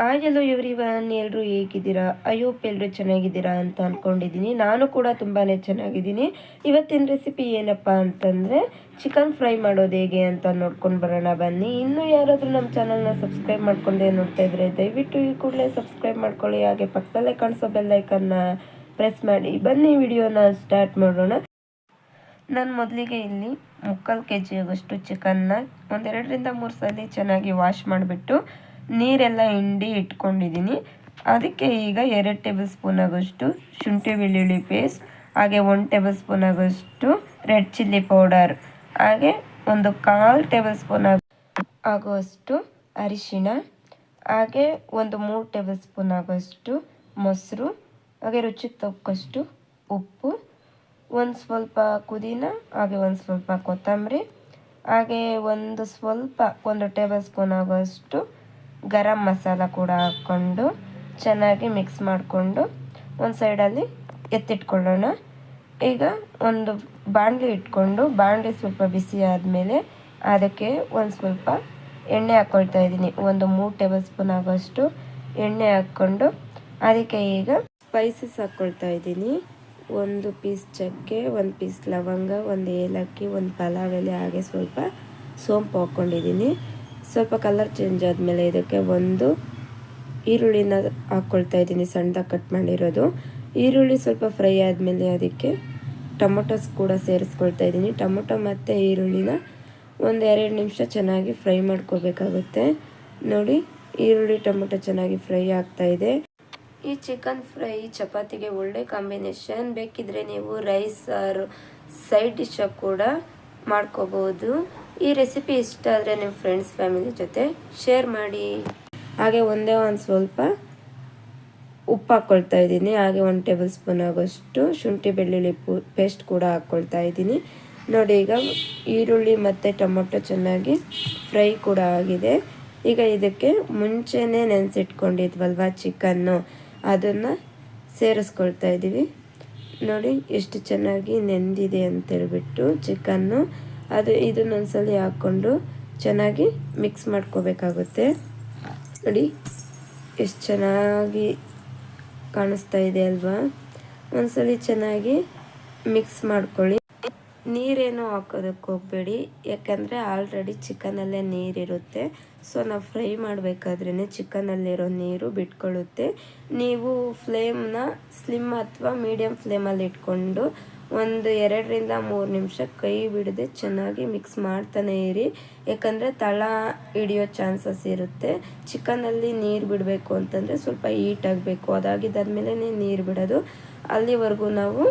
ಹಾಗೆಲ್ಲೋ every one ಎಲ್ಲರೂ ಹೇಗಿದ್ದೀರಾ? ಅಯ್ಯೋ ಎಲ್ಲರೂ ಚೆನ್ನಾಗಿದ್ದೀರಾ ಅಂತ ಅಂದ್ಕೊಂಡಿದ್ದೀನಿ ನಾನು ಕೂಡ ತುಂಬಾ ಚೆನ್ನಾಗಿದ್ದೀನಿ. ಇವತ್ತಿನ ರೆಸಿಪಿ ಏನಪ್ಪ ಅಂತಂದರೆ ಚಿಕನ್ ಫ್ರೈ ಮಾಡೋದು ಹೇಗೆ ಅಂತ ನೋಡ್ಕೊಂಡು ಬರೋಣ ಬನ್ನಿ. ಇನ್ನೂ ಯಾರಾದರೂ ನಮ್ಮ ಚಾನಲ್ನ ಸಬ್ಸ್ಕ್ರೈಬ್ ಮಾಡ್ಕೊಂಡೇ ನೋಡ್ತಾ ಇದ್ರೆ, ದಯವಿಟ್ಟು ಈ ಕೂಡಲೇ ಸಬ್ಸ್ಕ್ರೈಬ್ ಮಾಡ್ಕೊಳ್ಳಿ. ಹಾಗೆ ಪಕ್ಕದಲ್ಲೇ ಕಾಣಿಸೋ ಬೆಲ್ಲೈಕನ್ನ ಪ್ರೆಸ್ ಮಾಡಿ. ಬನ್ನಿ ವಿಡಿಯೋನ ಸ್ಟಾರ್ಟ್ ಮಾಡೋಣ. ನಾನು ಮೊದಲಿಗೆ ಇಲ್ಲಿ ಮುಕ್ಕಾಲು ಕೆ ಜಿ ಆಗೋಷ್ಟು ಚಿಕನ್ನ ಒಂದೆರಡರಿಂದ ಮೂರು ಸಲ ಚೆನ್ನಾಗಿ ವಾಶ್ ಮಾಡಿಬಿಟ್ಟು ನೀರೆಲ್ಲ ಹಿಂಡಿ ಇಟ್ಕೊಂಡಿದ್ದೀನಿ. ಅದಕ್ಕೆ ಈಗ ಎರಡು ಟೇಬಲ್ ಸ್ಪೂನ್ ಆಗೋಷ್ಟು ಶುಂಠಿ ಬೆಳ್ಳುಳ್ಳಿ ಪೇಸ್ಟ್, ಹಾಗೆ ಒನ್ ಟೇಬಲ್ ಸ್ಪೂನ್ ಆಗೋಷ್ಟು ರೆಡ್ ಚಿಲ್ಲಿ ಪೌಡರ್, ಹಾಗೆ ಒಂದು ಕಾಲು ಟೇಬಲ್ ಸ್ಪೂನ್ ಆಗುವಷ್ಟು ಅರಿಶಿಣ, ಹಾಗೆ ಒಂದು ಮೂರು ಟೇಬಲ್ ಸ್ಪೂನ್ ಆಗೋಷ್ಟು ಮೊಸರು, ಹಾಗೆ ರುಚಿಗೆ ತಕ್ಕಷ್ಟು ಉಪ್ಪು, ಒಂದು ಸ್ವಲ್ಪ ಪುದೀನ, ಹಾಗೆ ಒಂದು ಸ್ವಲ್ಪ ಕೊತ್ತಂಬರಿ, ಹಾಗೆ ಒಂದು ಸ್ವಲ್ಪ, ಒಂದು ಟೇಬಲ್ ಸ್ಪೂನ್ ಆಗೋಷ್ಟು ಗರಂ ಮಸಾಲ ಕೂಡ ಹಾಕ್ಕೊಂಡು ಚೆನ್ನಾಗಿ ಮಿಕ್ಸ್ ಮಾಡಿಕೊಂಡು ಒಂದು ಸೈಡಲ್ಲಿ ಎತ್ತಿಟ್ಕೊಳ್ಳೋಣ. ಈಗ ಒಂದು ಬಾಣಲಿ ಇಟ್ಕೊಂಡು, ಬಾಣಲಿ ಸ್ವಲ್ಪ ಬಿಸಿ ಆದಮೇಲೆ ಅದಕ್ಕೆ ಒಂದು ಸ್ವಲ್ಪ ಎಣ್ಣೆ ಹಾಕ್ಕೊಳ್ತಾ ಇದ್ದೀನಿ. ಒಂದು ಮೂರು ಟೇಬಲ್ ಸ್ಪೂನ್ ಆಗೋಷ್ಟು ಎಣ್ಣೆ ಹಾಕ್ಕೊಂಡು ಅದಕ್ಕೆ ಈಗ ಸ್ಪೈಸಸ್ ಹಾಕ್ಕೊಳ್ತಾ ಇದ್ದೀನಿ. ಒಂದು ಪೀಸ್ ಚಕ್ಕೆ, ಒಂದು ಪೀಸ್ ಲವಂಗ, ಒಂದು ಏಲಕ್ಕಿ, ಒಂದು ಪಲಾವ್ ಎಲೆ, ಹಾಗೆ ಸ್ವಲ್ಪ ಸೋಂಪು ಹಾಕ್ಕೊಂಡಿದ್ದೀನಿ ಸ್ವಲ್ಪ ಕಲರ್ ಚೇಂಜ್ ಆದಮೇಲೆ ಇದಕ್ಕೆ ಒಂದು ಈರುಳ್ಳಿನ ಹಾಕ್ಕೊಳ್ತಾ ಇದ್ದೀನಿ, ಸಣ್ಣದಾಗಿ ಕಟ್ ಮಾಡಿರೋದು. ಈರುಳ್ಳಿ ಸ್ವಲ್ಪ ಫ್ರೈ ಆದಮೇಲೆ ಅದಕ್ಕೆ ಟೊಮೊಟೊಸ್ ಕೂಡ ಸೇರಿಸ್ಕೊಳ್ತಾ ಇದ್ದೀನಿ. ಟೊಮೊಟೊ ಮತ್ತು ಈರುಳ್ಳಿನ ಒಂದು ಎರಡು ನಿಮಿಷ ಚೆನ್ನಾಗಿ ಫ್ರೈ ಮಾಡ್ಕೋಬೇಕಾಗುತ್ತೆ. ನೋಡಿ, ಈರುಳ್ಳಿ, ಟೊಮೊಟೊ ಚೆನ್ನಾಗಿ ಫ್ರೈ ಆಗ್ತಾ ಇದೆ. ಈ ಚಿಕನ್ ಫ್ರೈ ಚಪಾತಿಗೆ ಒಳ್ಳೆ ಕಾಂಬಿನೇಷನ್ ಬೇಕಿದ್ರೆ ನೀವು ರೈಸ್ ಆರ್ ಸೈಡ್ ಡಿಶ್ ಕೂಡ ಮಾಡ್ಕೋಬೋದು. ಈ ರೆಸಿಪಿ ಇಷ್ಟ ಆದರೆ ನಿಮ್ಮ ಫ್ರೆಂಡ್ಸ್ ಫ್ಯಾಮಿಲಿ ಜೊತೆ ಶೇರ್ ಮಾಡಿ. ಹಾಗೆ ಒಂದೇ ಒಂದು ಸ್ವಲ್ಪ ಉಪ್ಪು ಹಾಕ್ಕೊಳ್ತಾ ಇದ್ದೀನಿ. ಹಾಗೆ ಒಂದು ಟೇಬಲ್ ಸ್ಪೂನ್ ಆಗೋಷ್ಟು ಶುಂಠಿ, ಬೆಳ್ಳುಳ್ಳಿ ಪೇಸ್ಟ್ ಕೂಡ ಹಾಕ್ಕೊಳ್ತಾ ಇದ್ದೀನಿ. ನೋಡಿ, ಈಗ ಈರುಳ್ಳಿ ಮತ್ತು ಟೊಮೊಟೊ ಚೆನ್ನಾಗಿ ಫ್ರೈ ಕೂಡ ಆಗಿದೆ. ಈಗ ಇದಕ್ಕೆ ಮುಂಚೆನೇ ನೆನೆಸಿಟ್ಕೊಂಡಿದ್ವಲ್ವ ಚಿಕನ್ನು ಅದನ್ನು ಸೇರಿಸ್ಕೊಳ್ತಾ ಇದ್ದೀವಿ ನೋಡಿ, ಎಷ್ಟು ಚೆನ್ನಾಗಿ ನೆಂದಿದೆ ಅಂತೇಳ್ಬಿಟ್ಟು ಚಿಕನ್ನು ಅದು ಇದನ್ನೊಂದ್ಸಲಿ ಹಾಕ್ಕೊಂಡು ಚೆನ್ನಾಗಿ ಮಿಕ್ಸ್ ಮಾಡ್ಕೋಬೇಕಾಗುತ್ತೆ. ನೋಡಿ, ಎಷ್ಟು ಚೆನ್ನಾಗಿ ಕಾಣಿಸ್ತಾ ಇದೆ ಅಲ್ವಾ? ಒಂದ್ಸಲಿ ಚೆನ್ನಾಗಿ ಮಿಕ್ಸ್ ಮಾಡ್ಕೊಳ್ಳಿ. ನೀರೇನು ಹಾಕೋದಕ್ಕೆ ಹೋಗಬೇಡಿ. ಯಾಕಂದರೆ ಆಲ್ರೆಡಿ ಚಿಕನಲ್ಲೇ ನೀರಿರುತ್ತೆ. ಸೊ ನಾವು ಫ್ರೈ ಮಾಡಬೇಕಾದ್ರೇ ಚಿಕನಲ್ಲಿರೋ ನೀರು ಬಿಟ್ಕೊಳ್ಳುತ್ತೆ. ನೀವು ಫ್ಲೇಮ್ನ ಸ್ಲಿಮ್ ಅಥವಾ ಮೀಡಿಯಮ್ ಫ್ಲೇಮಲ್ಲಿ ಇಟ್ಕೊಂಡು ಒಂದು ಎರಡರಿಂದ ಮೂರು ನಿಮಿಷ ಕೈ ಬಿಡದೆ ಚೆನ್ನಾಗಿ ಮಿಕ್ಸ್ ಮಾಡ್ತಾನೆ ಇರಿ. ಯಾಕಂದರೆ ತಳ ಹಿಡಿಯೋ ಚಾನ್ಸಸ್ ಇರುತ್ತೆ. ಚಿಕನಲ್ಲಿ ನೀರು ಬಿಡಬೇಕು ಅಂತಂದರೆ ಸ್ವಲ್ಪ ಹೀಟ್ ಆಗಬೇಕು. ಅದಾಗಿದ್ದಾದ್ಮೇಲೆ ನೀರು ಬಿಡೋದು. ಅಲ್ಲಿವರೆಗೂ ನಾವು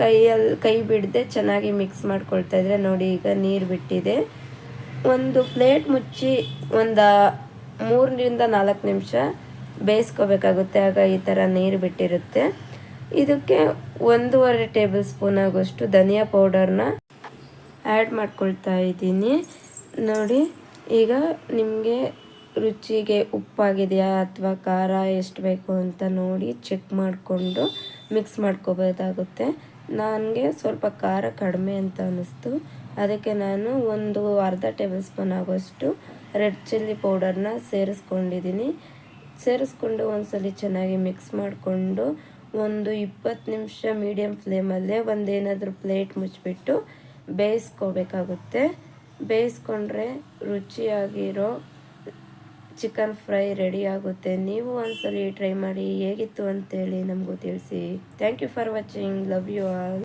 ಕೈಯಲ್ಲಿ ಕೈ ಬಿಡದೆ ಚೆನ್ನಾಗಿ ಮಿಕ್ಸ್ ಮಾಡ್ಕೊಳ್ತಾ ಇದ್ರೆ ನೋಡಿ ಈಗ ನೀರು ಬಿಟ್ಟಿದೆ. ಒಂದು ಪ್ಲೇಟ್ ಮುಚ್ಚಿ ಒಂದು ಮೂರರಿಂದ ನಾಲ್ಕು ನಿಮಿಷ ಬೇಯಿಸ್ಕೋಬೇಕಾಗುತ್ತೆ. ಆಗ ಈ ಥರ ನೀರು ಬಿಟ್ಟಿರುತ್ತೆ. ಇದಕ್ಕೆ ಒಂದೂವರೆ ಟೇಬಲ್ ಸ್ಪೂನ್ ಆಗೋಷ್ಟು ಧನಿಯಾ ಪೌಡರ್ನ ಆ್ಯಡ್ ಮಾಡ್ಕೊಳ್ತಾ ಇದ್ದೀನಿ. ನೋಡಿ, ಈಗ ನಿಮಗೆ ರುಚಿಗೆ ಉಪ್ಪಾಗಿದೆಯಾ ಅಥವಾ ಖಾರ ಎಷ್ಟು ಬೇಕು ಅಂತ ನೋಡಿ ಚೆಕ್ ಮಾಡಿಕೊಂಡು ಮಿಕ್ಸ್ ಮಾಡ್ಕೋಬೋದಾಗುತ್ತೆ. ನನಗೆ ಸ್ವಲ್ಪ ಖಾರ ಕಡಿಮೆ ಅಂತ ಅನ್ನಿಸ್ತು. ಅದಕ್ಕೆ ನಾನು ಒಂದು ಅರ್ಧ ಟೇಬಲ್ ಸ್ಪೂನ್ ಆಗೋಷ್ಟು ರೆಡ್ ಚಿಲ್ಲಿ ಪೌಡರ್ನ ಸೇರಿಸ್ಕೊಂಡಿದ್ದೀನಿ. ಸೇರಿಸ್ಕೊಂಡು ಒಂದ್ಸಲಿ ಚೆನ್ನಾಗಿ ಮಿಕ್ಸ್ ಮಾಡಿಕೊಂಡು ಒಂದು ಇಪ್ಪತ್ತು ನಿಮಿಷ ಮೀಡಿಯಮ್ ಫ್ಲೇಮಲ್ಲೇ ಒಂದೇನಾದರೂ ಪ್ಲೇಟ್ ಮುಚ್ಚಿಬಿಟ್ಟು ಬೇಯಿಸ್ಕೋಬೇಕಾಗುತ್ತೆ. ಬೇಯಿಸ್ಕೊಂಡ್ರೆ ರುಚಿಯಾಗಿರೋ ಚಿಕನ್ ಫ್ರೈ ರೆಡಿ ಆಗುತ್ತೆ. ನೀವು ಒಂದ್ಸಲಿ ಟ್ರೈ ಮಾಡಿ ಹೇಗಿತ್ತು ಅಂತೇಳಿ ನಮಗೂ ತಿಳಿಸಿ. Thank you for watching love you all